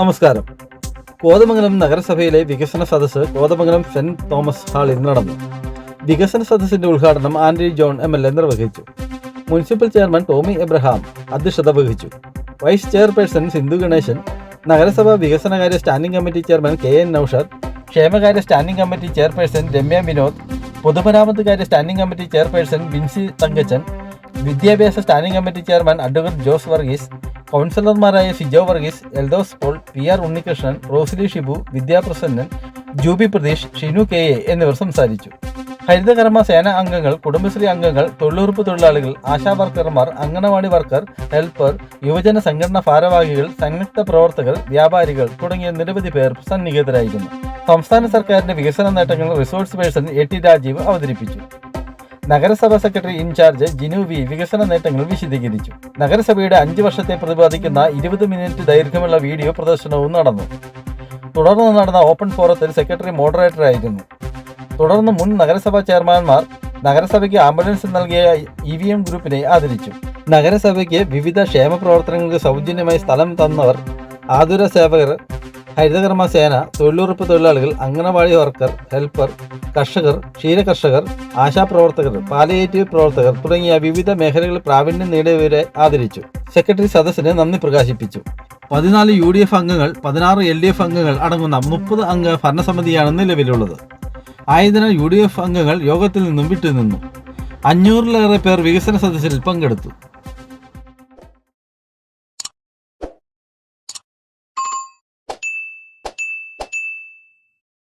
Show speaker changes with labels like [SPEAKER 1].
[SPEAKER 1] നമസ്കാരം. കോതമംഗലം നഗരസഭയിലെ വികസന സദസ്സ് കോതമംഗലം സെന്റ് തോമസ് ഹാളിൽ നടന്നു. വികസന സദസ്സിന്റെ ഉദ്ഘാടനം Antony John M L A നിർവഹിച്ചു. മുനിസിപ്പൽ ചെയർമാൻ ടോമി എബ്രഹാം അധ്യക്ഷത വഹിച്ചു. വൈസ് ചെയർപേഴ്സൺ സിന്ധു ഗണേശൻ നഗരസഭാ വികസനകാര്യ standing committee chairman K N Noushad ക്ഷേമകാര്യ standing committee chairperson Ramya Vinod പൊതുമരാമത്ത് കാര്യ standing committee chairperson Binsy Thankachan വിദ്യാഭ്യാസ standing committee chairman advocate Jose Varghese കൗൺസിലർമാരായ Sijo Varghese Eldhose Paul P R Unnikrishnan Rosily Shibu Vidyaprasannan Jubi Pratheesh Shinu K A എന്നിവർ സംസാരിച്ചു. ഹരിതകർമ്മ സേന അംഗങ്ങൾ കുടുംബശ്രീ അംഗങ്ങൾ തൊഴിലുറപ്പ് തൊഴിലാളികൾ ആശാ വർക്കർമാർ അംഗനവാടി വർക്കർ ഹെൽപ്പർ യുവജന സംഘടനാ ഭാരവാഹികൾ സംയുക്ത പ്രവർത്തകർ വ്യാപാരികൾ തുടങ്ങിയ നിരവധി പേർ സന്നിഹിതരായിരുന്നു. സംസ്ഥാന സർക്കാരിന്റെ വികസന നേട്ടങ്ങൾ resource person A T Rajeev അവതരിപ്പിച്ചു. നഗരസഭ സെക്രട്ടറി ഇൻചാർജ് ജിനു വി വികസന നേട്ടങ്ങൾ വിശദീകരിച്ചു. നഗരസഭയുടെ അഞ്ച് വർഷത്തെ പ്രതിപാദിക്കുന്ന ഇരുപത് മിനിറ്റ് ദൈർഘ്യമുള്ള വീഡിയോ പ്രദർശനവും നടന്നു. തുടർന്ന് നടന്ന ഓപ്പൺ ഫോറത്തിൽ സെക്രട്ടറി മോഡറേറ്റർ ആയിരുന്നു. തുടർന്ന് മുൻ നഗരസഭാ ചെയർമാൻമാർ നഗരസഭയ്ക്ക് ആംബുലൻസ് നൽകിയ ഇ വി എം ഗ്രൂപ്പിനെ ആദരിച്ചു. നഗരസഭയ്ക്ക് വിവിധ ക്ഷേമ പ്രവർത്തനങ്ങൾക്ക് സൗജന്യമായി സ്ഥലം തന്നവർ ആതുര സേവകർ ഹരിതകർമ്മ സേന തൊഴിലുറപ്പ് തൊഴിലാളികൾ അംഗനവാടി വർക്കർ ഹെൽപ്പർ കർഷകർ ക്ഷീരകർഷകർ ആശാപ്രവർത്തകർ പാലിയേറ്റീവ് പ്രവർത്തകർ തുടങ്ങിയ വിവിധ മേഖലകളിൽ പ്രാവീണ്യം നേടിയവരെ ആദരിച്ചു. സെക്രട്ടറി സദസ്സിന് നന്ദി പ്രകാശിപ്പിച്ചു. പതിനാല് യു ഡി എഫ് അംഗങ്ങൾ പതിനാറ് എൽ ഡി എഫ് അംഗങ്ങൾ അടങ്ങുന്ന മുപ്പത് അംഗ ഭരണസമിതിയാണ് നിലവിലുള്ളത്. ആയതിനാൽ യു ഡി എഫ് അംഗങ്ങൾ യോഗത്തിൽ നിന്നും വിട്ടുനിന്നു. അഞ്ഞൂറിലേറെ പേർ വികസന സദസ്സിൽ പങ്കെടുത്തു.